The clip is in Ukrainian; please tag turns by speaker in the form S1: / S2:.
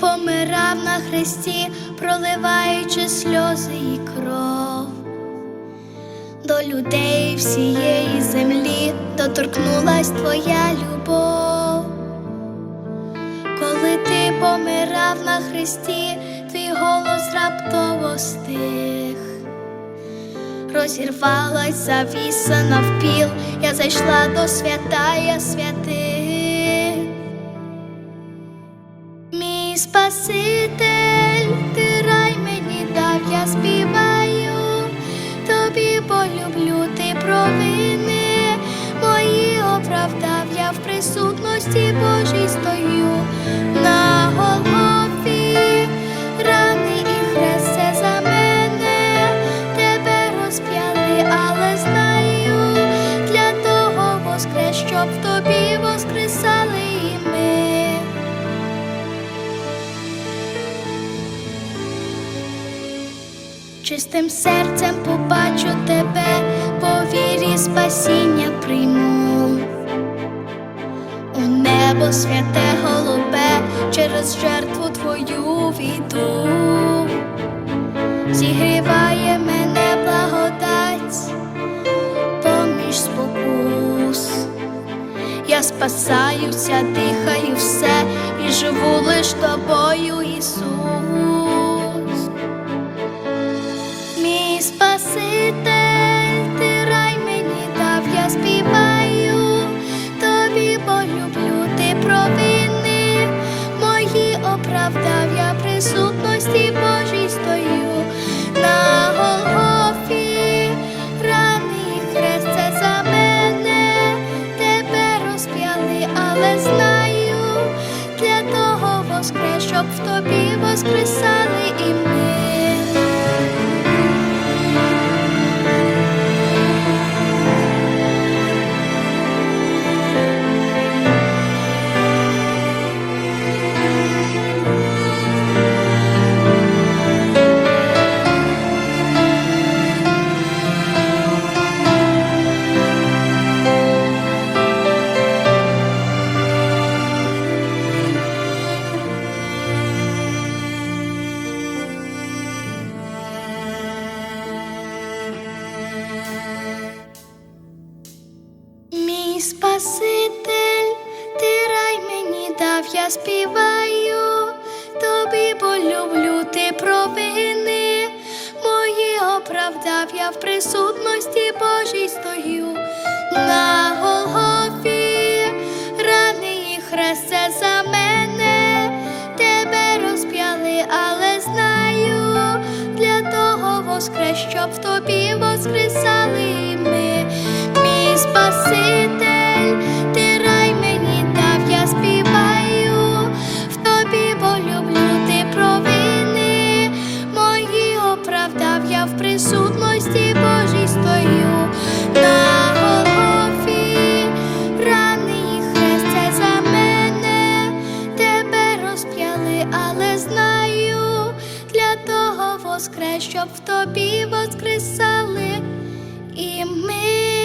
S1: помирав на хресті, проливаючи сльози і кров. До людей всієї землі доторкнулась твоя любов. Коли ти помирав на хресті, твій голос раптово стих. Розірвалась завіса навпіл, я зайшла до святая святих. Спаситель, ти рай мені дав, я співаю, тобі полюблю, ти провини, мої оправдав, я в присутності Божій стою. На Голгофі, рани і хрест за мене, тебе розп'яли, але знаю, для того воскрес, щоб тобі воскресали Чистим серцем побачу тебе, по вірі спасіння прийму. У небо святе голубе, через жертву твою війду. Зігріває мене благодать, поміж спокус. Я спасаюся, дихаю все і живу лиш тобою, Ісус. Присутності Божій стою на Голгофі, раний хрест це за мене, тебе розп'яли, але знаю, для того воскрес, щоб в тобі воскресали і ми. Мій Спаситель, ти рай мені дав, я співаю, тобі полюблю, ти провини, мої оправдав, я в присутності Божій стою. На Голгофі, рани і хрест за мене, тебе розп'яли, але знаю, для того воскрес, щоб в тобі воскресали ми. Мій Спаситель, воскрес, щоб в тобі воскресали і ми.